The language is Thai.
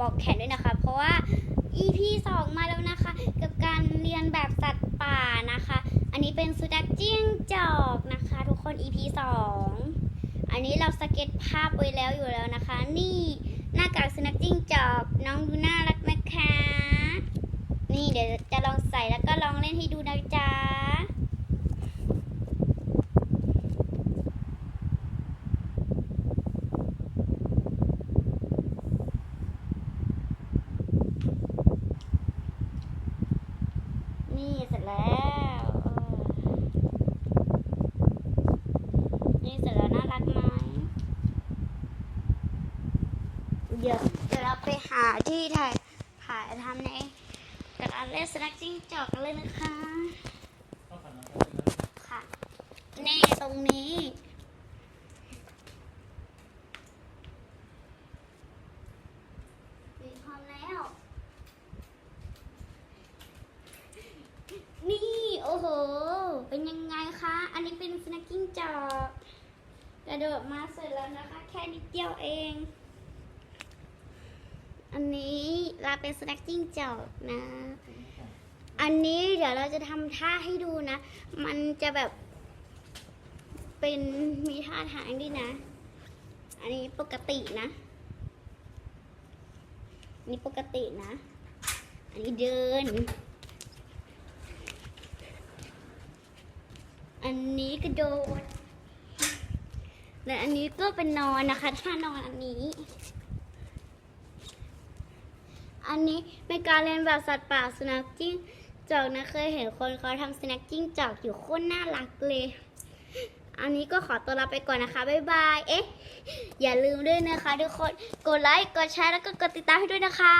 บอกแขนด้วยนะคะ เพราะว่า EP 2 มาแล้วนะคะ กับการเรียนแบบสัตว์ป่านะคะ อันนี้เป็นสุนัขจิ้งจอกนะคะ ทุกคน EP 2 อันนี้เราสเก็ตภาพไว้แล้วอยู่แล้วนะคะ นี่หน้ากากสุนัขจิ้งจอก น้องดูน่ารักนะคะ นี่เดี๋ยวจะลองใส่แล้วก็ลองเล่นให้ดูนะจ๊ะ นี่เสร็จแล้วนี่เสร็จแล้วน่ารักไหมเดี๋ยวเดี๋ยวเราไปหาที่ถ่ายถ่ายทำในการเล่นสแน็คจิ้งจอกกันเลยนะคะ ค่ะ นี่ตรงนี้มีพร้อมแล้ว นี่ โอ้โห เป็นยังไงคะ อันนี้เป็นสแน็คกิ้งจอกกระโดดมาเสร็จแล้วนะคะ แค่นิดเดียวเอง อันนี้เราเป็นสแน็คกิ้งจอกนะ อันนี้เดี๋ยวเราจะทำท่าให้ดูนะ มันจะแบบ เป็นมีท่าทางด้วยนะ อันนี้ปกตินะ อันนี้ปกตินะ อันนี้เดิน อันนี้กระโดด และอันนี้ก็เป็นนอนนะคะท่านอนอันนี้ อันนี้เป็นการเรียนแบบสัตว์ป่าสุนัขจิ้งจอกนะเคยเห็นคนเขาทำสุนัขจิ้งจอกอยู่โคตรน่ารักเลย อันนี้ก็ขอตัวลาไปก่อนนะคะ บ๊ายบาย เอ๊ะ อย่าลืมด้วยนะคะทุกคน กดไลค์ กดแชร์ แล้วก็กดติดตามให้ด้วยนะคะ